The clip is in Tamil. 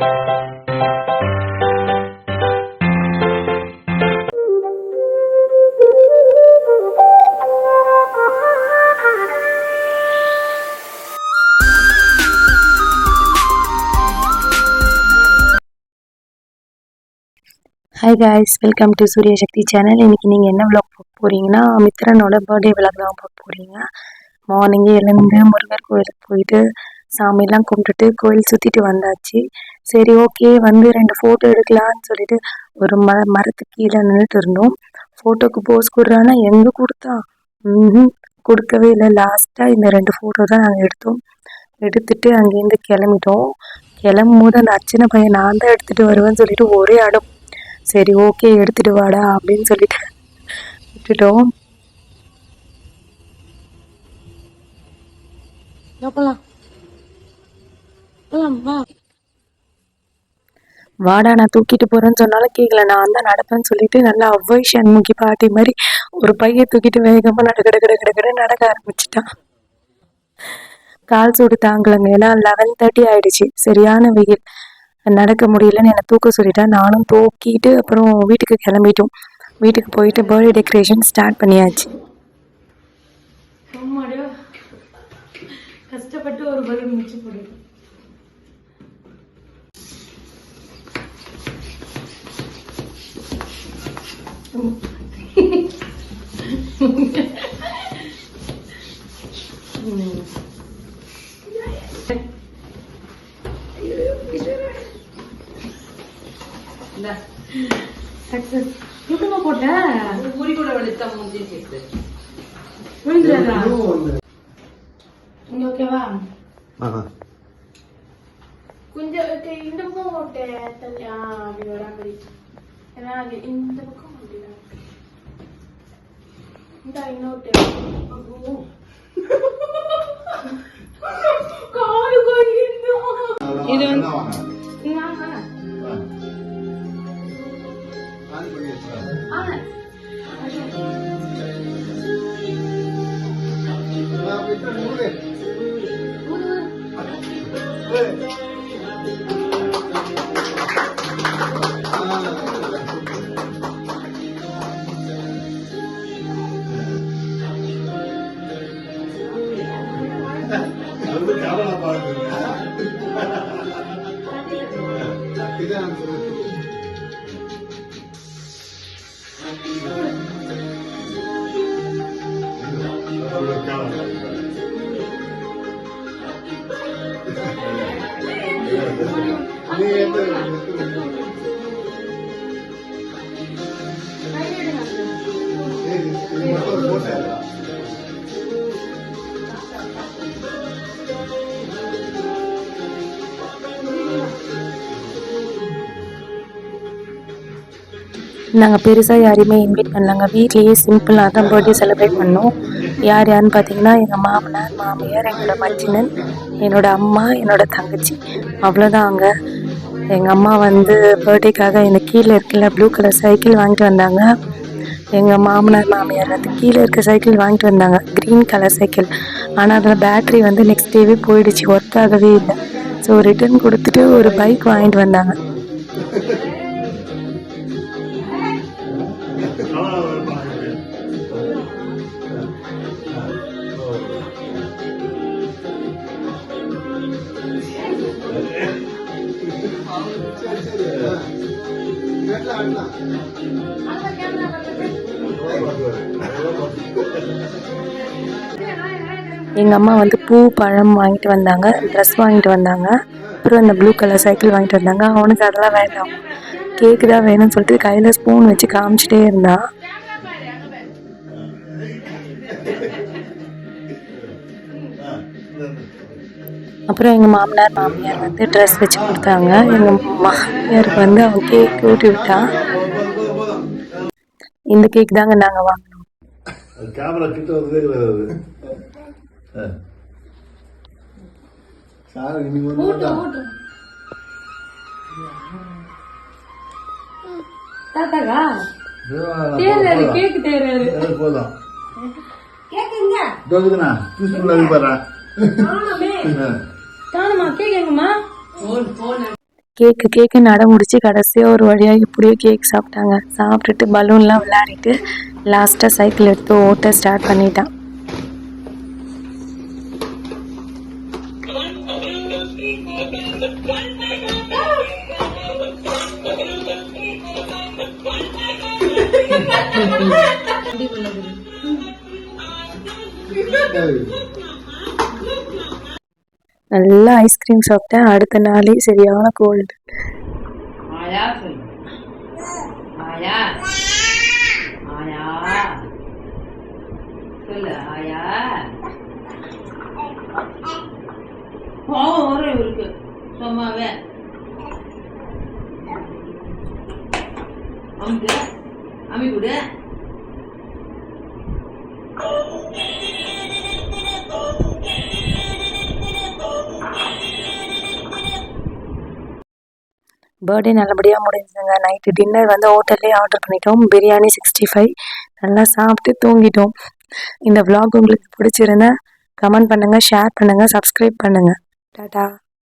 ஹாய் காய்ஸ் வெல்கம் டு சூரிய சக்தி சேனல் இன்னைக்கு நீங்கள் என்ன விளாக் பார்க்க போகிறீங்கன்னா மித்ரனோட பர்த்டே விளாக் தான் பார்க்க போகிறீங்க மார்னிங்கே எழுந்து முருகர் கோயிலுக்கு போயிட்டு சாமியெல்லாம் கும்பிட்டுட்டு கோயில் சுற்றிட்டு வந்தாச்சு. சரி ஓகே வந்து ரெண்டு ஃபோட்டோ எடுக்கலாம்னு சொல்லிட்டு ஒரு மர மரத்துக்கு கீழே நின்றுட்டு இருந்தோம். ஃபோட்டோக்கு போஸ் கொடுறான்னா எங்கே கொடுத்தா? ம் கொடுக்கவே இல்லை. லாஸ்ட்டாக இந்த ரெண்டு ஃபோட்டோ தான் நாங்கள் எடுத்தோம். எடுத்துட்டு அங்கேருந்து கிளம்பிட்டோம். கிளம்பும் போது அந்த அச்சனை பையன் நான் தான் எடுத்துகிட்டு வருவேன்னு சொல்லிட்டு ஒரே அடம். சரி ஓகே எடுத்துட்டு வாடா அப்படின்னு சொல்லிட்டு விட்டுட்டோம். போகலாம் வாடா நான் தூக்கிட்டு போறேன்னு சொன்னாலும் கேட்கல நான் தான் நடப்பேன்னு சொல்லிட்டு நல்லா அவ்வை சண்முகி பாட்டி மாதிரி ஒரு பைய தூக்கிட்டு வேகமா நட கட கட நடக்க ஆரம்பிச்சிட்டான். கால் சூடு தாங்கலைங்க. ஏன்னா லெவன் தேர்ட்டி ஆயிடுச்சு. சரியான வெயில். நடக்க முடியலன்னு என்னை தூக்க சொல்லிட்டேன் நானும் தூக்கிட்டு அப்புறம் வீட்டுக்கு கிளம்பிட்டோம். வீட்டுக்கு போயிட்டு பர்த்டே டெக்கரேஷன் ஸ்டார்ட் பண்ணியாச்சு. கஷ்டப்பட்டு ஒரு பலூன் மிச்சு போடுது சக்சஸ் எதுமா போட்ட பூரி கூட வெளுத்தா மூஞ்சி கேக்குது விழுந்துடாதா இங்க ஓகேவா கொஞ்சம் இந்த பக்கம் தள்ளி ஆ அப்படி ஏன்னா அது இந்த பக்கம் 大のって。Rapidando. Rapidando. நாங்கள் பெருசாக யாரையுமே இன்வைட் பண்ணலாங்க. வீட்லேயே சிம்பிளாக தான் பர்த்டே செலிப்ரேட் பண்ணோம். யார் யாருன்னு பார்த்தீங்கன்னா எங்கள் மாமனார் மாமியார் எங்களோட மச்சினன் என்னோடய அம்மா என்னோட தங்கச்சி. அவ்வளோதான் அங்கே. எங்கள் அம்மா வந்து பர்த்டேக்காக இந்த கீழே இருக்குல்ல ப்ளூ கலர் சைக்கிள் வாங்கிட்டு வந்தாங்க. எங்கள் மாமனார் மாமியார் வந்து கீழே இருக்க சைக்கிள் வாங்கிட்டு வந்தாங்க. க்ரீன் கலர் சைக்கிள் ஆனால் அதில் பேட்ரி வந்து நெக்ஸ்ட் டேவே போயிடுச்சு. ஒர்க் ஆகவே இல்லை. ஸோ ரிட்டர்ன் கொடுத்துட்டு ஒரு பைக் வாங்கிட்டு வந்தாங்க. எங்கள் அம்மா வந்து பூ பழம் வாங்கிட்டு வந்தாங்க ட்ரெஸ் வாங்கிட்டு வந்தாங்க. அப்புறம் அந்த ப்ளூ கலர் சைக்கிள் வாங்கிட்டு வந்தாங்க. அவனுக்கு அதெல்லாம் வேண்டாம். கேக்கு தான் வேணும்னு சொல்லிட்டு கையில் ஸ்பூன் வச்சு காமிச்சிட்டே இருந்தான். அப்புறம் எங்கள் மாமனார் மாமியார் வந்து ட்ரெஸ் வச்சு கொடுத்தாங்க. எங்கள் மாமியாருக்கு வந்து அவன் கேக் ஊட்டி விட்டான் இந்த கேக் தாங்க நாங்கள் வாங்கினோம். கேமரா கிட்ட வந்ததே கிடையாது. சார் இன்னைக்கு. தாத்தாக்கா? தேர்றாரு. கேக்கு தேர்றாரு. தோகுதுண்ணா பீஸ்ஃபுல்லா கேக்கு கேக்கு நட முடிச்சு கடைசியாக ஒரு வழியாக இப்படியே கேக் சாப்பிட்டாங்க. சாப்பிட்டுட்டு பலூன்லாம் விளையாடிட்டு லாஸ்ட்டாக சைக்கிள் எடுத்து ஓட்ட ஸ்டார்ட் பண்ணிட்டான். நல்லா ஐஸ்கிரீம் சாப்பிட்டேன். அடுத்த நாளே சரியான கோல்டு ஆயா சொல்லு. பர்த்டே நல்லபடியாக முடிஞ்சுதுங்க. நைட்டு டின்னர் வந்து ஹோட்டல்லே ஆர்டர் பண்ணிட்டோம். பிரியாணி சிக்ஸ்டி ஃபைவ் நல்லா சாப்பிட்டு தூங்கிட்டோம். இந்த விலாக் உங்களுக்கு பிடிச்சிருந்தா கமெண்ட் பண்ணுங்கள் ஷேர் பண்ணுங்கள் சப்ஸ்கிரைப் பண்ணுங்கள் டாடா